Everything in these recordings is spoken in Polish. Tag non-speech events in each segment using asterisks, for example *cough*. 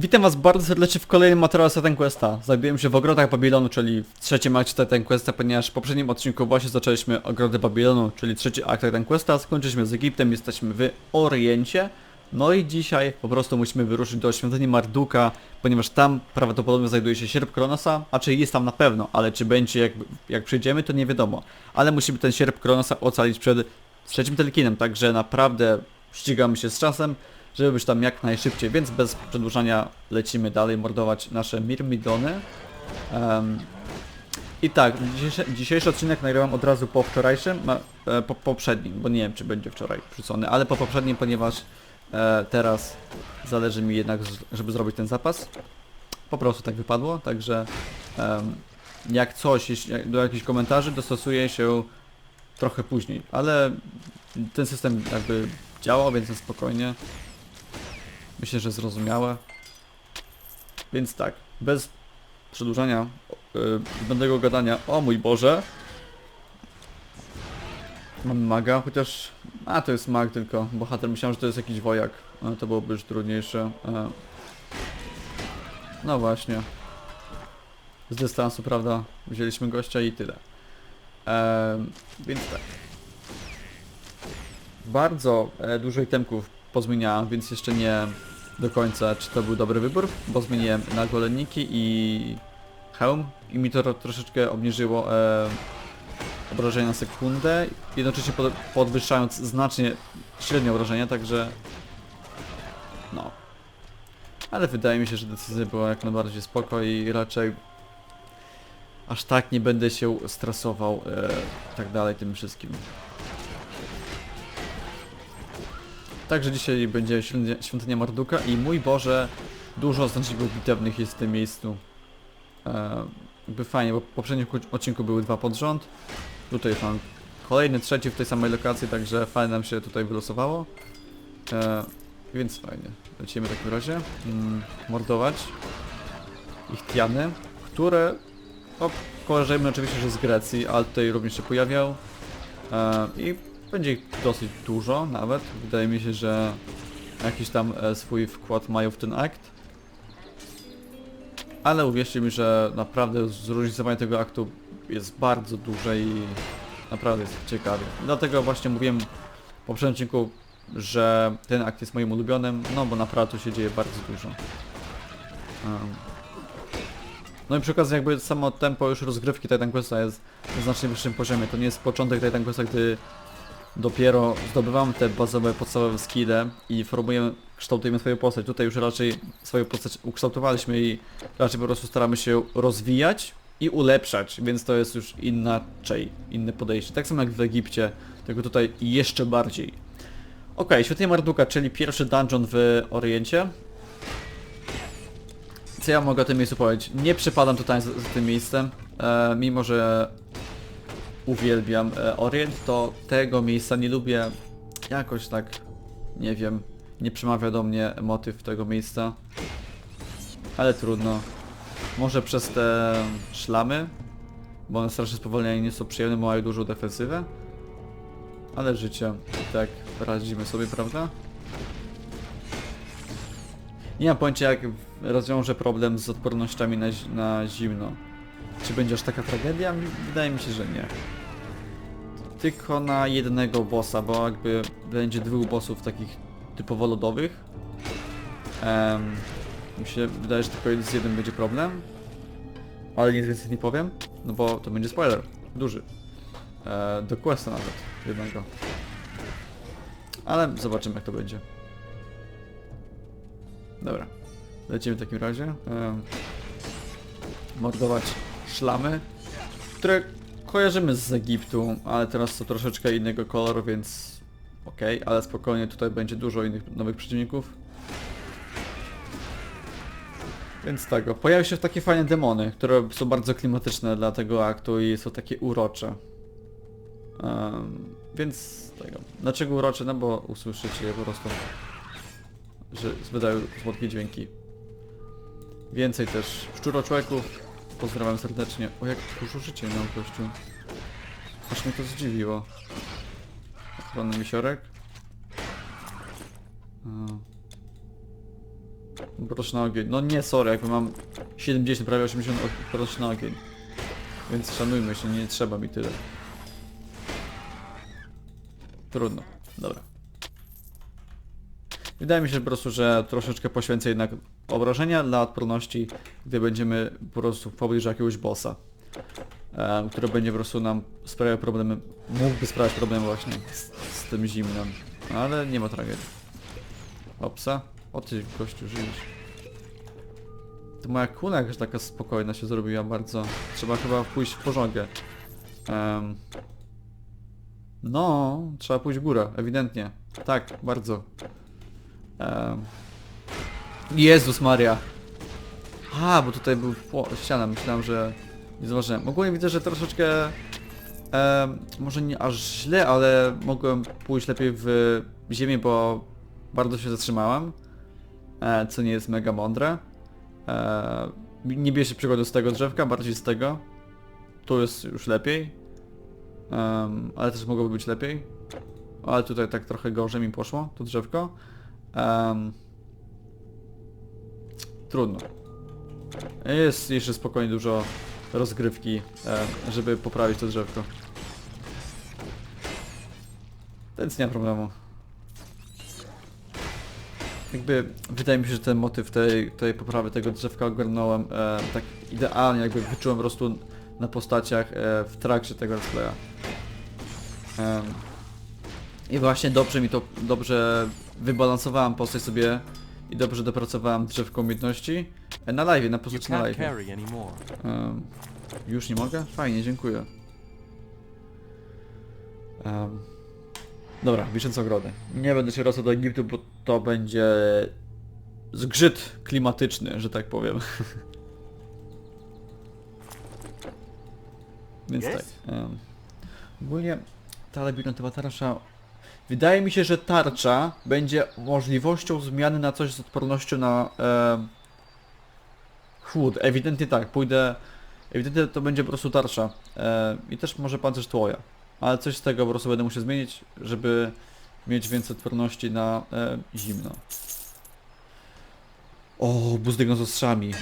Witam was bardzo serdecznie w kolejnym materiale Titan Questa. Znajduję się w ogrodach Babilonu, czyli w trzecim akcie Titan Questa, ponieważ w poprzednim odcinku właśnie zaczęliśmy ogrody Babilonu, czyli trzeci akt Titan Questa, skończyliśmy z Egiptem, jesteśmy w Oriencie. No i dzisiaj po prostu musimy wyruszyć do świątyni Marduka, ponieważ tam prawdopodobnie znajduje się sierp Kronosa, a czy jest tam na pewno, ale czy będzie jak, jak przyjdziemy to nie wiadomo. Ale musimy ten sierp Kronosa ocalić przed trzecim Telkinem, także naprawdę ścigamy się z czasem żeby być tam jak najszybciej, więc bez przedłużania lecimy dalej mordować nasze Mirmidony. Em, I tak, dzisiejszy, dzisiejszy odcinek nagrywam od razu po wczorajszym, e, po poprzednim, bo nie wiem czy będzie wczoraj wrzucony, ale po poprzednim, ponieważ e, teraz zależy mi jednak, żeby zrobić ten zapas. Po prostu tak wypadło, także jak coś, jeśli, do jakichś komentarzy dostosuję się trochę później, ale ten system jakby działał, więc spokojnie. Myślę, że zrozumiałe. Więc tak, bez przedłużania yy, gadania, o mój Boże. Mamy maga, chociaż... A, to jest mag tylko, bohater. Myślałem, że to jest jakiś wojak. To byłoby już trudniejsze. E, No właśnie. Z dystansu, prawda? Wzięliśmy gościa i tyle. E, więc tak. Bardzo e, dużo itemków pozmieniałem, więc jeszcze nie do końca czy to był dobry wybór, bo zmieniłem na golenniki i hełm i mi to ro- troszeczkę obniżyło e, obrażenia na sekundę, jednocześnie pod, podwyższając znacznie średnie obrażenia, także no. Ale wydaje mi się, że decyzja była jak najbardziej spoko i raczej aż tak nie będę się stresował e, tak dalej tym wszystkim. Także dzisiaj będzie świątynia- Marduka i mój Boże, dużo znaczników bitewnych jest w tym miejscu. E, jakby fajnie, bo w poprzednim ku- odcinku były dwa pod rząd. Tutaj już mam kolejny, trzeci w tej samej lokacji, także fajnie nam się tutaj wylosowało. E, więc fajnie. Lecimy w takim razie. Mm, mordować ich tiany, które no, kojarzymy oczywiście, że z Grecji, ale tutaj również się pojawiał. E, I będzie ich dosyć dużo nawet. Wydaje mi się, że jakiś tam e, swój wkład mają w ten akt. Ale uwierzcie mi, że naprawdę zróżnicowanie tego aktu jest bardzo duże i naprawdę jest ciekawie. Dlatego właśnie mówiłem w poprzednim odcinku, że ten akt jest moim ulubionym, no bo naprawdę tu się dzieje bardzo dużo. No i przy okazji jakby samo tempo już rozgrywki Titan Questa jest na znacznie wyższym poziomie. To nie jest początek Titan Questa, gdy dopiero zdobywamy te bazowe, podstawowe skille i formujemy, kształtujemy swoją postać. Tutaj już raczej swoją postać ukształtowaliśmy i raczej po prostu staramy się rozwijać i ulepszać, więc to jest już inaczej, inne podejście. Tak samo jak w Egipcie, tylko tutaj jeszcze bardziej. Ok, Świetnie Marduka, czyli pierwszy dungeon w Oriencie. Co ja mogę o tym miejscu powiedzieć? Nie przypadam tutaj za tym miejscem, e, mimo że uwielbiam e, Orient, to tego miejsca nie lubię jakoś tak, nie wiem, nie przemawia do mnie motyw tego miejsca. Ale trudno. Może przez te szlamy, bo one strasznie spowolniają nie są przyjemne, mają dużą defensywę. Ale życie, tak radzimy sobie, prawda? Nie mam pojęcia jak rozwiążę problem z odpornościami na, na zimno. Czy będzie aż taka tragedia? Wydaje mi się, że nie. Tylko na jednego bossa, bo jakby będzie dwóch bossów takich typowo lodowych. Em, mi się wydaje, że tylko z jednym będzie problem. Ale nic więcej nie powiem, no bo to będzie spoiler. Duży. E, do questa nawet. Jednego. Ale zobaczymy jak to będzie. Dobra. Lecimy w takim razie. Mordować szlamy, które kojarzymy z Egiptu, ale teraz są troszeczkę innego koloru, więc okej, ale spokojnie tutaj będzie dużo innych nowych przeciwników. Więc tego. Pojawią się takie fajne demony, które są bardzo klimatyczne dla tego aktu i są takie urocze. Em, więc tego. Dlaczego urocze? No bo usłyszycie je po prostu, że wydają słodkie dźwięki. Więcej też szczuroczłeków. Pozdrawiam serdecznie. O jak dużo życia miał gościu. Aż mnie to zdziwiło. Ochronny misiorek. Proszę na ogień. No nie, sorry, jakby mam 70, prawie 80 o- proszę na ogień. Więc szanujmy się, nie trzeba mi tyle. Trudno. Dobra. Wydaje mi się po prostu, że troszeczkę poświęcę jednak obrażenia dla odporności, gdy będziemy po prostu w pobliżu jakiegoś bossa. em, który będzie po prostu nam sprawiał problemy, mógłby sprawiać problemy właśnie z, z tym zimnem. Ale nie ma tragedii. Opsa. O ty gościu żyjesz. To moja kula jakaś taka spokojna się zrobiła bardzo. Trzeba chyba pójść w porządek. Em, no, trzeba pójść w górę, ewidentnie. Tak, bardzo. Em, Jezus Maria. A, bo tutaj był pło- ściana, myślałem, że nie zauważyłem. Ogólnie widzę, że troszeczkę em, może nie aż źle, ale mogłem pójść lepiej w ziemię, bo bardzo się zatrzymałem, e, co nie jest mega mądre. E, nie bierzcie przykładu z tego drzewka, bardziej z tego. Tu jest już lepiej. Ale też mogłoby być lepiej. Ale tutaj tak trochę gorzej mi poszło, to drzewko. Trudno. Jest jeszcze spokojnie dużo rozgrywki, e, żeby poprawić to drzewko. Więc nie ma problemu. Jakby wydaje mi się, że ten motyw tej, tej poprawy tego drzewka ogarnąłem e, tak idealnie, jakby wyczułem po prostu na postaciach e, w trakcie tego let's Em, I właśnie dobrze mi to, dobrze wybalansowałem postać sobie i dobrze dopracowałem drzewko umiejętności e, na live, na postaci na live. Um, już nie mogę? Fajnie, dziękuję. Um, dobra, wiszące ogrody. Nie będę się rosł do Egiptu, bo to będzie zgrzyt klimatyczny, że tak powiem. *laughs* Więc tak. Um, ogólnie ta labiryntowa tarcza... Wydaje mi się, że tarcza będzie możliwością zmiany na coś z odpornością na... em, Chłód, ewidentnie tak, pójdę... Ewidentnie to będzie po prostu tarcza. E, I też może pancerz tłoja. Ale coś z tego po prostu będę musiał zmienić, żeby mieć więcej odporności na e, zimno. O, buzdygon z ostrzami.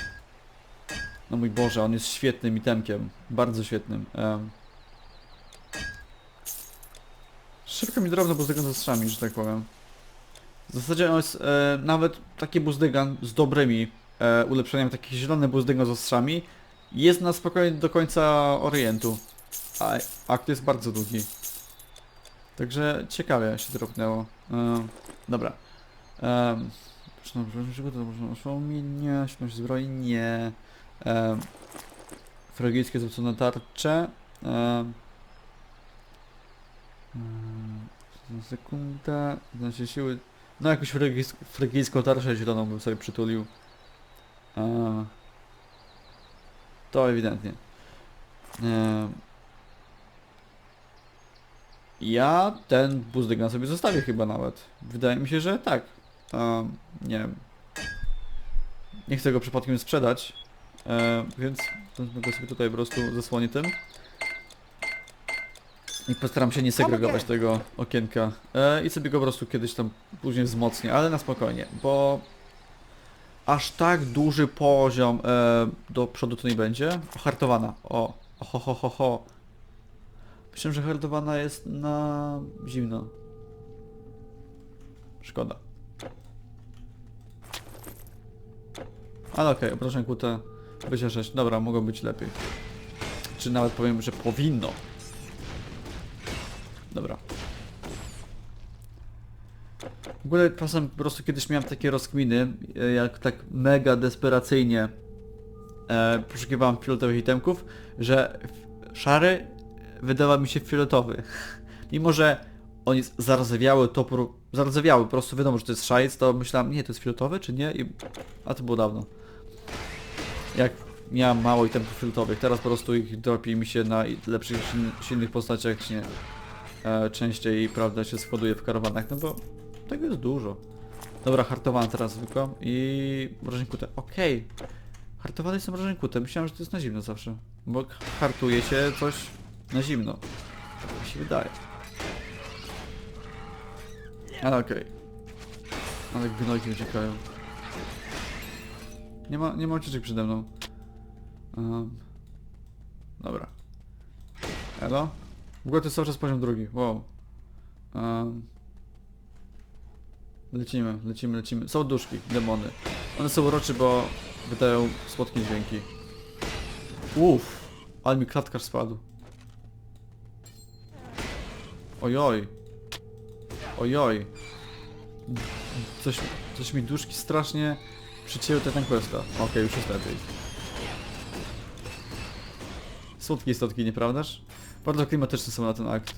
No mój Boże, on jest świetnym itemkiem. Bardzo świetnym. Em. Szybko mi drobno buzdygan z ostrzami, że tak powiem. W zasadzie jest e, nawet taki buzdygan z dobrymi e, ulepszeniami, taki zielony buzdygan z ostrzami jest na spokojnie do końca Orientu. A akt jest bardzo długi. Także ciekawie się dropnęło. Ehm, dobra. Um, nie, świetność zbroi, nie. Fragickie zwrócone tarcze. Um, um, sekunda. Znaczy siły. No jakąś fragicką tarczę zieloną bym sobie przytulił. Ehm, to ewidentnie. Ehm, ja ten buzdygan sobie zostawię chyba nawet. Wydaje mi się, że tak. Nie wiem. Nie chcę go przypadkiem sprzedać. Ehm, więc go sobie tutaj po prostu zasłonię tym. I postaram się nie segregować tego okienka. E, I sobie go po prostu kiedyś tam później wzmocnię, ale na spokojnie, bo aż tak duży poziom e, do przodu to nie będzie. O, hartowana. O, ho, ho, ho, ho. Myślę, że hartowana jest na zimno. Szkoda. Ale okej, okay, obrażeń kute 26. Dobra, mogą być lepiej. Czy nawet powiem, że powinno. Dobra. W ogóle czasem po prostu kiedyś miałem takie rozkminy, e, jak tak mega desperacyjnie e, poszukiwałem fioletowych itemków, że szary wydawał mi się fioletowy. *laughs* Mimo, że on jest zardzewiały topór, zardzewiały, po prostu wiadomo, że to jest szajec, to myślałem, nie, to jest fioletowy, czy nie? I... A to było dawno. Jak miałem mało itemów fioletowych, teraz po prostu ich dropi mi się na lepszych, siln- silnych postaciach, nie? E, częściej, prawda, się składuje w karawanach, no bo tego jest dużo. Dobra, hartowane teraz zwykłą i mrożeń kute. Okej. Hartowane jest mrożeń kute. Myślałem, że to jest na zimno zawsze. Bo hartuje się coś na zimno. Tak się wydaje. Ale okej. Ale gnojki uciekają. Nie ma, nie ma ucieczek przede mną. Um, dobra. Elo? W ogóle to jest cały czas poziom drugi. Wow. Lecimy, lecimy, lecimy. Są duszki, demony. One są urocze, bo wydają słodkie dźwięki. Uff, ale mi klatkarz spadł. Ojoj. Ojoj. Coś, coś mi duszki strasznie przycięły ten questa. Okej, już jest lepiej. Słodkie istotki, nieprawdaż? Bardzo klimatyczne są na ten akt.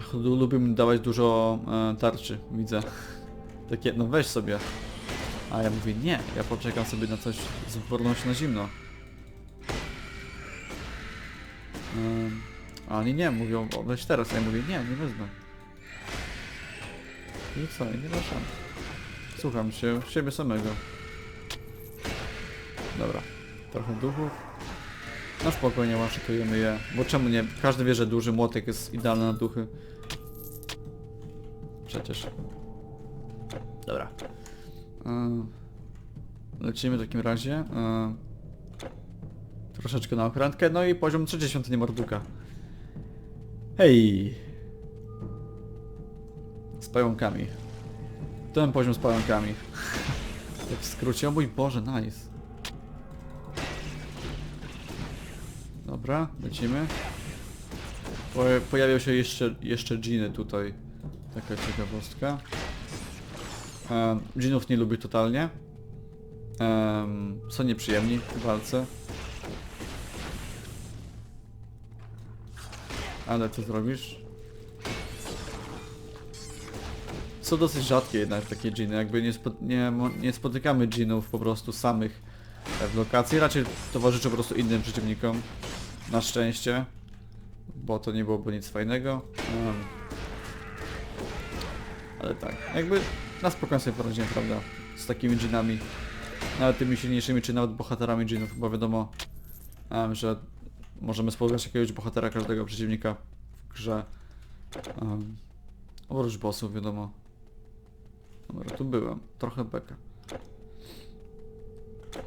Ach, lu- Lubimy dawać dużo e, tarczy, widzę. Takie, no weź sobie. A ja mówię, nie, ja poczekam sobie na coś z wypornością na zimno. A oni nie, mówią, weź teraz, a ja mówię, nie, nie wezmę. I co, nie ma szans. Słucham się, siebie samego. Dobra, trochę duchów. No spokojnie, maszytujemy je, bo czemu nie? Każdy wie, że duży młotek jest idealny na duchy. Przecież. Dobra. Ym, Lecimy w takim razie. Ym, Troszeczkę na ochrętkę, no i poziom trzeciej świątyni Morduka. Hej! Z pająkami. Ten poziom z pająkami. *laughs* tak w skrócie, o mój Boże, nice. Dobra, lecimy. Po, pojawią się jeszcze, jeszcze dżiny tutaj. Taka ciekawostka. Um, dżinów nie lubię totalnie. Em, są nieprzyjemni w walce. Ale co zrobisz? Są dosyć rzadkie jednak takie dżiny, jakby nie, spo, nie, nie spotykamy dżinów po prostu samych w lokacji, raczej towarzyszą po prostu innym przeciwnikom. Na szczęście. Bo to nie byłoby nic fajnego. Em, ale tak, jakby na spokojnie sobie poradzimy, prawda? Z takimi dżinami. Nawet tymi silniejszymi, czy nawet bohaterami dżinów, bo wiadomo, em, że możemy spotkać jakiegoś bohatera każdego przeciwnika w grze. Um, oprócz bossów, wiadomo. Dobra, tu byłem. Trochę beka.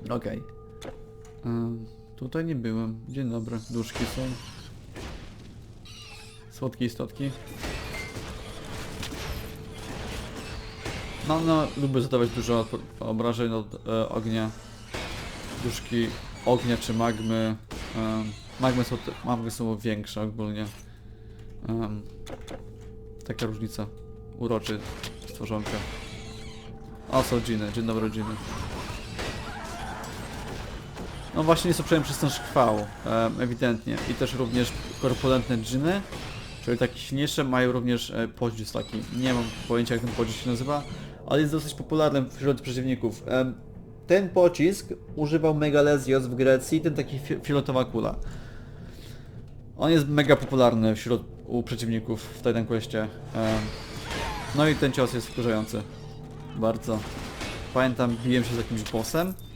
Okej. Em, tutaj nie byłem. Dzień dobry. Duszki są. Słodkie istotki. No, no, lubię zadawać dużo obrażeń od e, ognia. Duszki ognia czy magmy. em, magmy, są, magmy są większe ogólnie. Em, taka różnica. Uroczy stworzonka. O, są dżiny. Dzień dobry, dżiny. No właśnie jest uprzejmy przez ten szkwał, em, ewidentnie. I też również korpulentne dżiny, czyli takie silniejsze, mają również e, podziś taki. Nie mam pojęcia jak ten podziś się nazywa, ale jest dosyć popularny wśród przeciwników. Em, ten pocisk używał Megalesios w Grecji, ten taki fi fioletowa kula. On jest mega popularny wśród u przeciwników w Titan Questie. No i ten cios jest wkurzający. Bardzo. Pamiętam, biłem się z jakimś bossem e,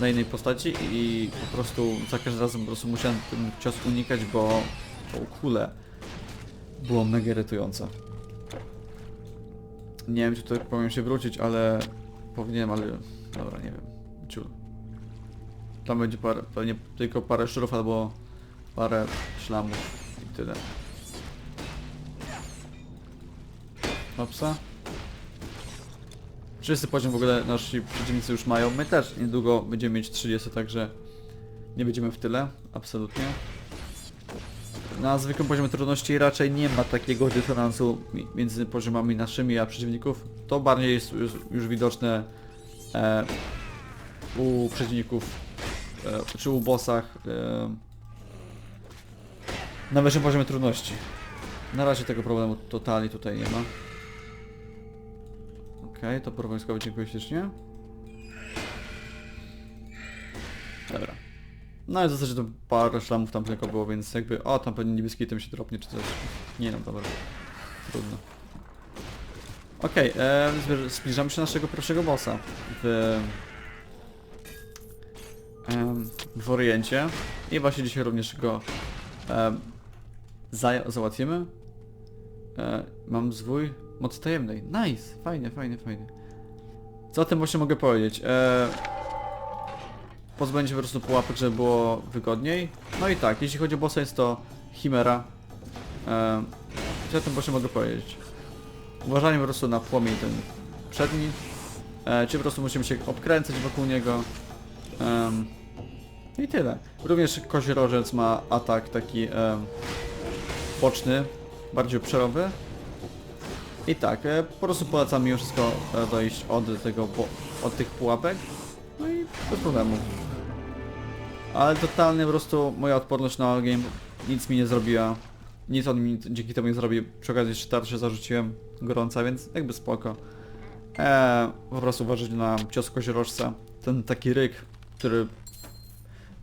na innej postaci i po prostu za każdym razem po prostu musiałem ten cios unikać, bo tą kulę było mega irytujące. Nie wiem, czy tutaj powinien się wrócić, ale powinienem, ale dobra, nie wiem. Ciul. Tam będzie parę, pewnie tylko parę szczurów albo parę szlamów i tyle. Opsa. 30 poziom w ogóle nasi przeciwnicy już mają. My też niedługo będziemy mieć 30, także nie będziemy w tyle, absolutnie. Na zwykłym poziomie trudności raczej nie ma takiego dysonansu mi- między poziomami naszymi a przeciwników. To bardziej jest już, już widoczne e, u przeciwników, e, czy u bossach e, na wyższym poziomie trudności. Na razie tego problemu totalnie tutaj nie ma. Okej, to por wojskowy, dziękuję ślicznie. Dobra. No i w zasadzie to parę szlamów tam tylko było, więc jakby, o tam pewnie niebieski item się dropnie czy coś. Nie no, dobra. Trudno. Okej, okay, zbliżamy się do naszego pierwszego bossa w, em, w Oriencie. I właśnie dzisiaj również go za, załatwimy. E, mam zwój mocy tajemnej. Nice, fajnie, fajnie, fajnie. Co o tym właśnie mogę powiedzieć? E, pozbędzie po prostu pułapek, żeby było wygodniej. No i tak, jeśli chodzi o bossa jest to Chimera. E, co o tym właśnie mogę powiedzieć? Uważanie po prostu na płomień ten przedni. E, czy po prostu musimy się obkręcać wokół niego. Em, I tyle. Również koziorożec ma atak taki em, boczny, bardziej obszarowy. I tak, e, po prostu polecam mimo wszystko e, dojść od tego, od tych pułapek. No i bez problemu. Ale totalnie po prostu moja odporność na ogień nic mi nie zrobiła. Nic on mi dzięki temu nie zrobi. Przy okazji jeszcze tarczę zarzuciłem gorąca, więc jakby spoko. Eee, po prostu uważać na cios koziorożca. Ten taki ryk, który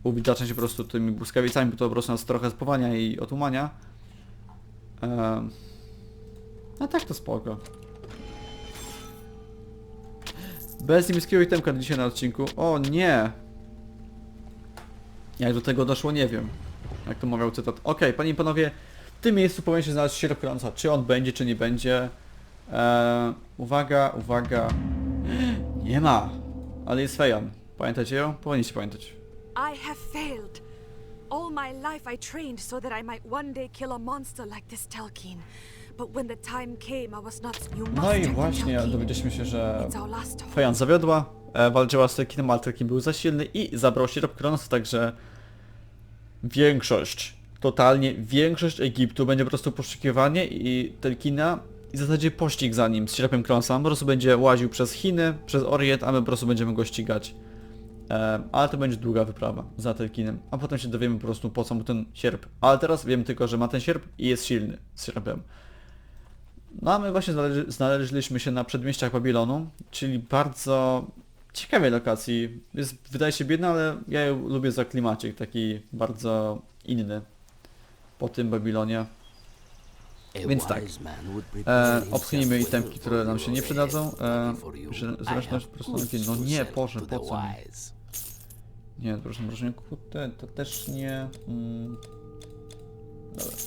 uwidacza się po prostu tymi błyskawicami, bo to po prostu nas trochę spowania i otumania. Eee, a tak to spoko. Bez niebieskiego itemka dzisiaj na odcinku. O nie! Jak do tego doszło, nie wiem. Jak to mawiał cytat. Okej, panie i panowie, w tym miejscu powinien się znaleźć sierp krąca. Czy on będzie, czy nie będzie. Eee, uwaga, uwaga. Nie ma! Ale jest Fejan. Pamiętacie ją? Powinniście pamiętać. I have failed. All my life I trained so that I might one day kill a monster like this Telkin. No i właśnie dowiedzieliśmy się, że. Fejan zawiodła, e, walczyła z Telkinem, ale Telkin był za silny i zabrał sierp Kronos, także większość, totalnie większość Egiptu będzie po prostu poszukiwanie i Telkina i w zasadzie pościg za nim z sierpem Kronosa. On po prostu będzie łaził przez Chiny, przez Orient, a my po prostu będziemy go ścigać. E, ale to będzie długa wyprawa za Telkinem, a potem się dowiemy po prostu po co mu ten sierp. Ale teraz wiemy tylko, że ma ten sierp i jest silny z sierpem. No a my właśnie znaleźli, znaleźliśmy się na przedmieściach Babilonu, czyli bardzo ciekawej lokacji. Jest, wydaje się biedna, ale ja ją lubię za klimacik, taki bardzo inny po tym Babilonie. Więc tak, e, obchnijmy itemki, które nam się nie przydadzą. E, że zresztą po prostu takie, no nie, Boże, po co mi? Nie, proszę wrażenie, kurde, to też nie... Mm, dobra.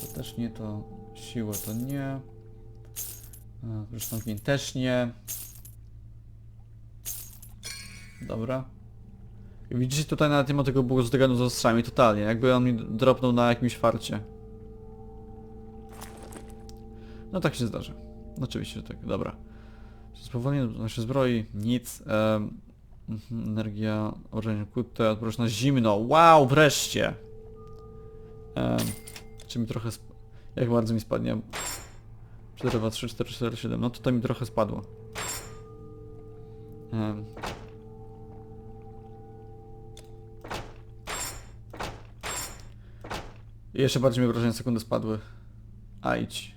To też nie, to siłę to nie. Zresztą gień też nie. Dobra. Widzicie tutaj nawet nie ma tego błogosławionego z ostrzami, totalnie, jakby on mi dropnął na jakimś farcie. No tak się zdarza. Oczywiście, że tak, dobra. Spowolnienie naszej zbroi, nic. em, mhm, energia, obrażenie kłute, odporność zimno. Wow, wreszcie! Um, czy mi trochę... Jak bardzo mi spadnie? 4, 2, 3, 4, 4, 7. No tutaj mi trochę spadło. Em. I jeszcze bardziej mi wrażenie sekundy spadły. A idź.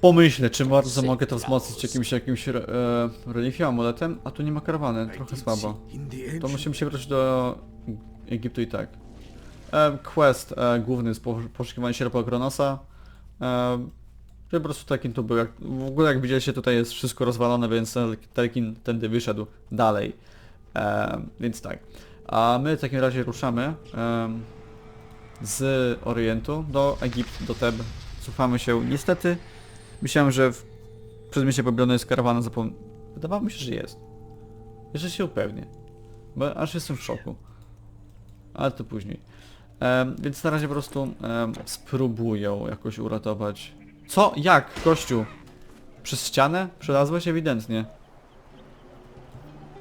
Pomyślę, czy bardzo mogę to wzmocnić jakimś jakimś e, amuletem, a tu nie ma karawany, trochę słabo. To musimy się wrócić do Egiptu i tak. Quest e, główny jest po, poszukiwanie sierpa Kronosa. Że po prostu takim tu był. Jak, w ogóle jak widzieliście tutaj jest wszystko rozwalone, więc Telkin tędy wyszedł dalej. Więc tak. A my w takim razie ruszamy z Orientu do Egiptu, do Teb. Cofamy się niestety. Myślałem, że w przedmieście Babilonu jest karawana zapom... Wydawało mi się, że jest. Jeszcze się upewnię. Bo aż jestem w szoku. Ale to później. Em, więc na razie po prostu em, spróbują jakoś uratować. Co? Jak? Gościu? Przez ścianę? Przelazłeś ewidentnie.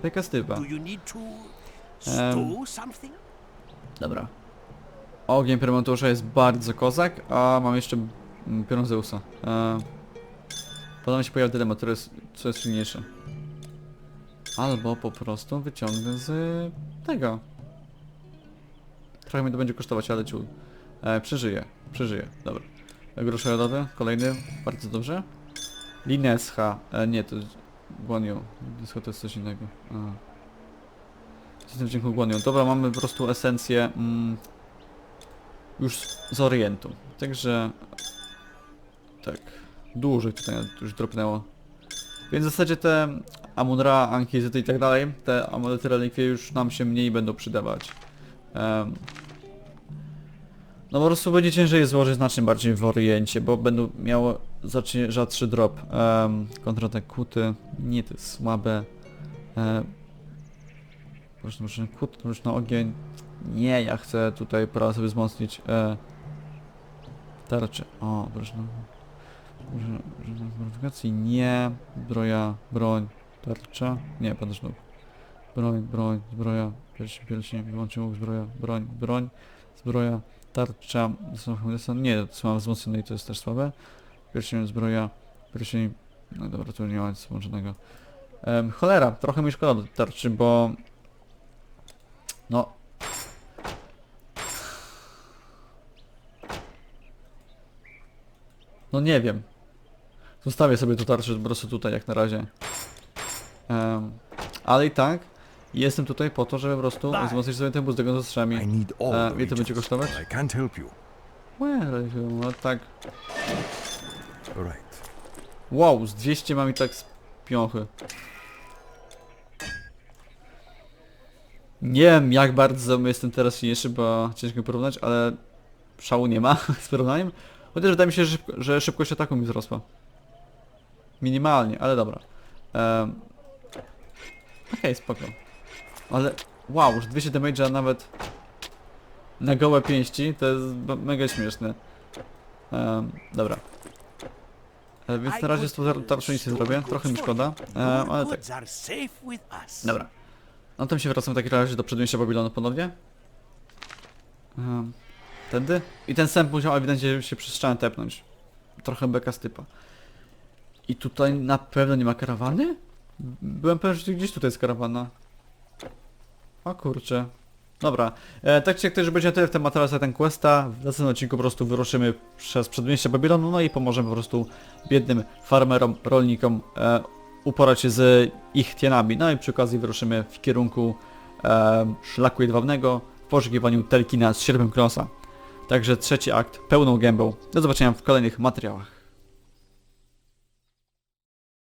Taka stypa. Um? Dobra. Ogień Prymatusza jest bardzo kozak, a mam jeszcze mm, piorun Zeusa. E, Podobno się pojawia dylemat, który jest, co jest silniejsze. Albo po prostu wyciągnę z tego. Trochę mnie to będzie kosztować, ale ciul. E, przeżyję, przeżyję, dobra. Gruszy lodowy, kolejny, bardzo dobrze. Linescha, e, nie, to Guanyu. Linescha to jest coś innego. A. Dźwięku Guanyu. Dobra, mamy po prostu esencję mm, już z Orientu. Także... Tak. Dużo tutaj już dropnęło. Więc w zasadzie te Amunra, Ankizyty i tak dalej, te amulety relikwie już nam się mniej będą przydawać. Em, No po prostu będzie ciężej złożyć znacznie bardziej w Oriencie, bo będą miało znacznie rzadszy drop. Um, kontratak kuty, nie jest słabe. E, Różny, różny kut, różny ogień. Nie, ja chcę tutaj pora sobie wzmocnić e, tarczę. O, różne, różne modyfikacji. Nie, zbroja, broń, tarcza. Nie, pan znów. Broń, broń, zbroja, pierścień, pierścień, wyłącznie łuk, zbroja, broń, broń, zbroja, tarcza, nie, to mam wzmocnione i to jest też słabe. Pierścień, zbroja, pierścień, no dobra, tu nie ma nic łączonego. Em, cholera, trochę mi szkoda do tarczy, bo... No... No nie wiem. Zostawię sobie tu tarczę po prostu tutaj jak na razie. Em, ale i tak jestem tutaj po to, żeby po prostu wzmocnić sobie ten bus tego ze I strzałami. need all E, the ile to będzie kosztować? but I can't help you. Well, no tak. Right. Wow, z 200 mam i tak z piąchy. Nie wiem jak bardzo jestem teraz silniejszy, bo ciężko mi porównać, ale szału nie ma *laughs* z porównaniem. Chociaż wydaje mi się, że, szybko, że szybkość ataku mi wzrosła. Minimalnie, ale dobra. Um, Okej, spoko. Ale wow, już 200 damage'a nawet na gołe pięści, to jest mega śmieszne. Um, dobra. E, więc na razie z tą tarczą nic nie zrobię, trochę mi szkoda, ale tak. Dobra. No to mi się wracam w takim razie do przedmieścia Babilonu ponownie. Um, tędy. I ten sęp musiał ewidentnie się przez ścianę tepnąć. Trochę beka z typa. I tutaj na pewno nie ma karawany? Byłem pewien, że gdzieś tutaj jest karawana. O kurczę. Dobra, e, tak czy też będzie tyle w temat teraz ten questa, w następnym odcinku po prostu wyruszymy przez przedmieście Babilonu, no i pomożemy po prostu biednym farmerom, rolnikom e, uporać się z ich tienami. No i przy okazji wyruszymy w kierunku e, szlaku jedwabnego w poszukiwaniu Telkina z sierpem Krosa. Także trzeci akt pełną gębą. Do zobaczenia w kolejnych materiałach.